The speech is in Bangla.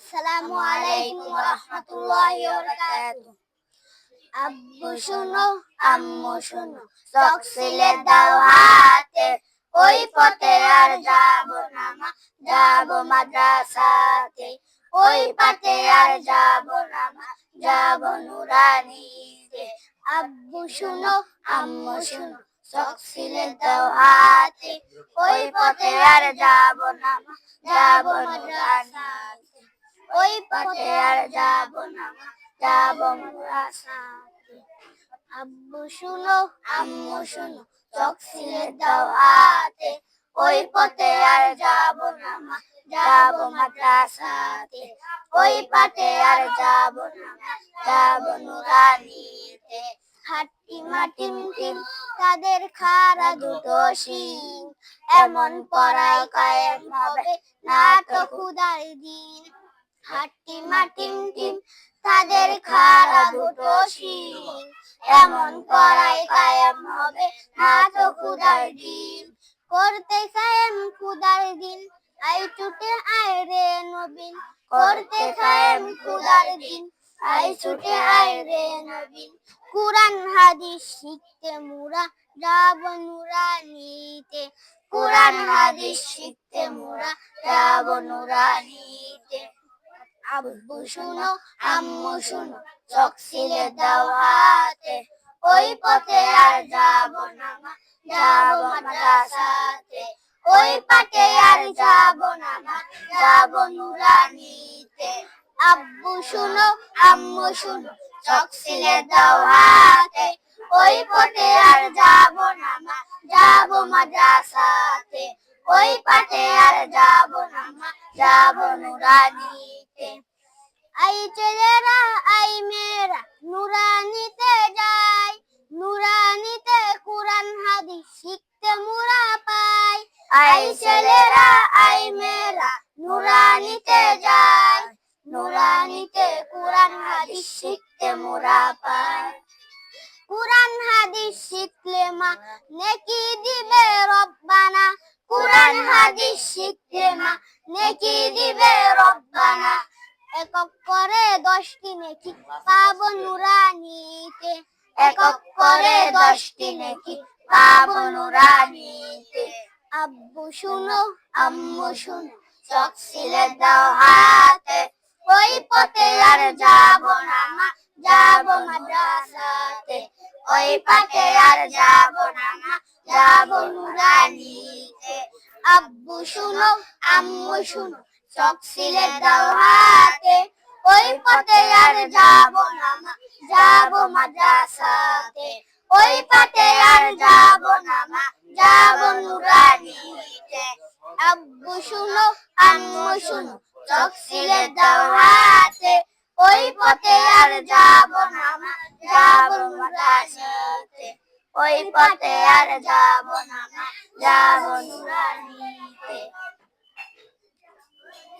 আসসালামু আলাইকুম ওয়া রাহমাতুল্লাহি ওয়া বারাকাতুহু আব্বু শুনো আম্মু শুনো চোখ সিলে দাও হাতে ওই পথে আর যাব না মা যাব মাদ্রাসাতে। ওই পথে আর যাব না মা যাব নুরানিতে। আব্বু শুনো আম্মু শুনো চোখ সিলে দাও হাতে। ওই পথে আর যাব না মা যাব মাদ্রাসাতে ওই পথে আর যাব না। যাব মাদ্রাসাতে আব্বু শুনো আম্মু শুনো চোখ সিলে দাও হাতে। ওই পথে আর যাব না মা যাব মাদ্রাসাতে ওই পথে আর যাব না যাব নুরানিতে। হাট্টি মাটিম টিম তাদের খারা দুটো শিং। এমন পড়াই কায়েম হবে না তো খুদার দিন। হাট্টি মাটিম টিম তাদের খারা দুটো এমন পড়াই কায়েম হবে না তো খুদার করতে কায়েম খুদার দিন, আই ছুটে আয় রে নবীন। করতে কায়েম খুদার দিন, আই ছুটে আয় রে নবীন। কুরআন, হাদিস শিখতে মুরা যাব নুরানিতে। কুরআন, হাদিস শিখতে মুরা যাব নুরানিতে আব্বু শুনো, আম্মু শুনো, চোখ সিলে দাও হাতে, ওই পথে আর যাব না মা, যাব মাদ্রাসাতে, ওই পথে আর যাব না মা, যাব নুরানিতে। আব্বু শুনো, আম্মু শুনো, চোখ সিলে দাও হাতে, ওই পথে আর যাব না মা, যাব মাদ্রাসাতে, ওই পথে আর যাব না মা, যাব নুরানিতে। আই ছেলেরা আই মেয়েরা, নুরানিতে যাই, নুরানিতে কুরআন হাদিস শিখতে মুরা পাই। আই ছেলেরা আই মেয়েরা, নুরানিতে যাই, নুরানিতে কুরআন হাদিস শিখতে মুরা পাই। কুরআন হাদিস শিখলে মা নেকি করে দশটি নেকি পাবো নুরানিতে। একক করে দশটি নেকি পাবো নুরানিতে। আব্বু শুনো, আম্মু শুনো, চোখ সিলে দাও হাতে। ওই পথে আর যাব না মা, যাব মাদ্রাসাতে। ওই পথে আর যাব না মা, যাব নুরানিতে। আব্বু শুনো, আম্মু শুনো চোখ সিলে দাও হাতে, ওই পথে আর যাব না মা, যাব মাদ্রাসাতে। ওই পথে আর যাব না মা, যাব নুরানিতে। আব্বু শুনো, আম্মু শুনো, চোখ সিলে দাও হাতে, ওই পথে আর যাব না মা, যাব মাদ্রাসাতে। ওই পথে আর যাব না মা, যাব নুরানিতে।